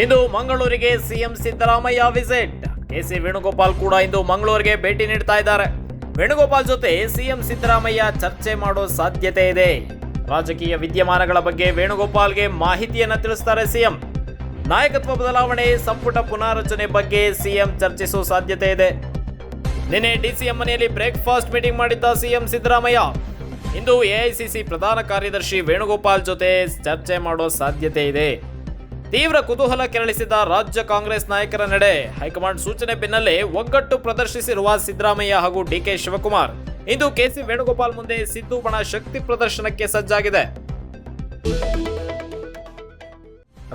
ಇಂದು ಮಂಗಳೂರಿಗೆ CM Siddaramaiah visit. KC Venugopal ಕೂಡ ಇಂದು ಮಂಗಳೂರಿಗೆ ಭೇಟಿ ನೀಡ್ತಾ ಇದ್ದಾರೆ. ವೇಣುಗೋಪಾಲ್ ಜೊತೆ ಸಿಎಂ ಸಿದ್ದರಾಮಯ್ಯ ಚರ್ಚೆ ಮಾಡೋ ಸಾಧ್ಯತೆ ಇದೆ. ರಾಜಕೀಯ ವಿದ್ಯಮಾನಗಳ ಬಗ್ಗೆ ವೇಣುಗೋಪಾಲ್ಗೆ ಮಾಹಿತಿಯನ್ನು ತಿಳಿಸ್ತಾರೆ ಸಿಎಂ. ನಾಯಕತ್ವ ಬದಲಾವಣೆ, ಸಂಪುಟ ಪುನಾರಚನೆ ಬಗ್ಗೆ ಸಿಎಂ ಚರ್ಚಿಸುವ ಸಾಧ್ಯತೆ ಇದೆ. ನಿನ್ನೆ ಡಿಸಿಎಂ ಮನೆಯಲ್ಲಿ ಬ್ರೇಕ್ಫಾಸ್ಟ್ ಮೀಟಿಂಗ್ ಮಾಡಿದ್ದ ಸಿಎಂ ಸಿದ್ದರಾಮಯ್ಯ. ಇಂದು ಎಐಸಿಸಿ ಪ್ರಧಾನ ಕಾರ್ಯದರ್ಶಿ ವೇಣುಗೋಪಾಲ್ ಜೊತೆ ಚರ್ಚೆ ಮಾಡೋ ಸಾಧ್ಯತೆ ಇದೆ. ತೀವ್ರ ಕುತೂಹಲ ಕೆರಳಿಸಿದ ರಾಜ್ಯ ಕಾಂಗ್ರೆಸ್ ನಾಯಕರ ನಡೆ. ಹೈಕಮಾಂಡ್ ಸೂಚನೆ ಬೆನ್ನಲ್ಲೇ ಒಗ್ಗಟ್ಟು ಪ್ರದರ್ಶಿಸಿರುವ ಸಿದ್ದರಾಮಯ್ಯ ಹಾಗೂ ಡಿಕೆ ಶಿವಕುಮಾರ್. ಇಂದು ಕೆಸಿ ವೇಣುಗೋಪಾಲ್ ಮುಂದೆ ಸಿದ್ದು ಬಣ ಶಕ್ತಿ ಪ್ರದರ್ಶನಕ್ಕೆ ಸಜ್ಜಾಗಿದೆ.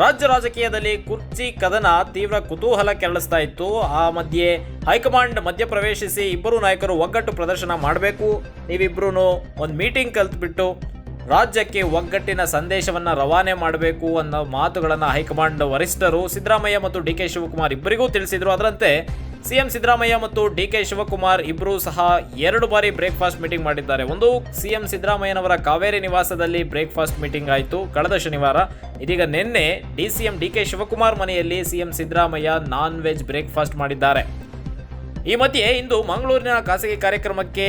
ರಾಜ್ಯ ರಾಜಕೀಯದಲ್ಲಿ ಕುರ್ಚಿ ಕದನ ತೀವ್ರ ಕುತೂಹಲ ಕೆರಳಿಸ್ತಾ ಇತ್ತು. ಆ ಮಧ್ಯೆ ಹೈಕಮಾಂಡ್ ಮಧ್ಯಪ್ರವೇಶಿಸಿ ಇಬ್ಬರು ನಾಯಕರು ಒಗ್ಗಟ್ಟು ಪ್ರದರ್ಶನ ಮಾಡಬೇಕು. ನೀವಿಬ್ರು ಒಂದು ಮೀಟಿಂಗ್ ಕಲ್ತ್ಬಿಟ್ಟು ರಾಜ್ಯಕ್ಕೆ ಒಗ್ಗಟ್ಟಿನ ಸಂದೇಶವನ್ನ ರವಾನೆ ಮಾಡಬೇಕು ಅನ್ನೋ ಮಾತುಗಳನ್ನು ಹೈಕಮಾಂಡ್ ವರಿಷ್ಠರು ಸಿದ್ದರಾಮಯ್ಯ ಮತ್ತು ಡಿ ಕೆ ಶಿವಕುಮಾರ್ ಇಬ್ಬರಿಗೂ ತಿಳಿಸಿದರು. ಅದರಂತೆ ಸಿಎಂ ಸಿದ್ದರಾಮಯ್ಯ ಮತ್ತು ಡಿ ಕೆ ಶಿವಕುಮಾರ್ ಇಬ್ಬರೂ ಸಹ ಎರಡು ಬಾರಿ ಬ್ರೇಕ್ಫಾಸ್ಟ್ ಮೀಟಿಂಗ್ ಮಾಡಿದ್ದಾರೆ. ಒಂದು, ಸಿಎಂ ಸಿದ್ದರಾಮಯ್ಯನವರ ಕಾವೇರಿ ನಿವಾಸದಲ್ಲಿ ಬ್ರೇಕ್ಫಾಸ್ಟ್ ಮೀಟಿಂಗ್ ಆಯಿತು. ಕಳೆದ ಶನಿವಾರ ಇದೀಗ ನಿನ್ನೆ D C M D K Shivakumar ಮನೆಯಲ್ಲಿ CM Siddaramaiah non veg breakfast ಮಾಡಿದ್ದಾರೆ. ಈ ಮಧ್ಯೆ ಇಂದು ಮಂಗಳೂರಿನ ಖಾಸಗಿ ಕಾರ್ಯಕ್ರಮಕ್ಕೆ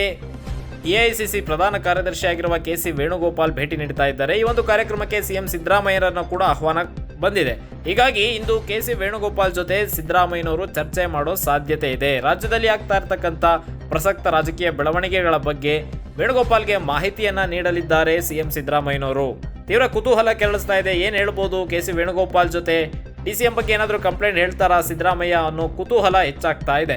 ಎಐಸಿಸಿ ಪ್ರಧಾನ ಕಾರ್ಯದರ್ಶಿಯಾಗಿರುವ ಕೆ ಸಿ ವೇಣುಗೋಪಾಲ್ ಭೇಟಿ ನೀಡ್ತಾ ಇದ್ದಾರೆ. ಈ ಒಂದು ಕಾರ್ಯಕ್ರಮಕ್ಕೆ ಸಿಎಂ ಸಿದ್ದರಾಮಯ್ಯರನ್ನು ಕೂಡ ಆಹ್ವಾನ ಬಂದಿದೆ. ಹೀಗಾಗಿ ಇಂದು ಕೆ ಸಿ ವೇಣುಗೋಪಾಲ್ ಜೊತೆ ಸಿದ್ದರಾಮಯ್ಯನವರು ಚರ್ಚೆ ಮಾಡೋ ಸಾಧ್ಯತೆ ಇದೆ. ರಾಜ್ಯದಲ್ಲಿ ಆಗ್ತಾ ಇರತಕ್ಕಂಥ ಪ್ರಸಕ್ತ ರಾಜಕೀಯ ಬೆಳವಣಿಗೆಗಳ ಬಗ್ಗೆ ವೇಣುಗೋಪಾಲ್ಗೆ ಮಾಹಿತಿಯನ್ನ ನೀಡಲಿದ್ದಾರೆ ಸಿಎಂ ಸಿದ್ದರಾಮಯ್ಯನವರು. ತೀವ್ರ ಕುತೂಹಲ ಕೆರಳಿಸ್ತಾ ಇದೆ. ಏನು ಹೇಳ್ಬೋದು ಕೆ ಸಿ ವೇಣುಗೋಪಾಲ್ ಜೊತೆ? ಡಿ ಸಿ ಎಂ ಬಗ್ಗೆ ಏನಾದರೂ ಕಂಪ್ಲೇಂಟ್ ಹೇಳ್ತಾರಾ ಸಿದ್ದರಾಮಯ್ಯ ಅನ್ನೋ ಕುತೂಹಲ ಹೆಚ್ಚಾಗ್ತಾ ಇದೆ.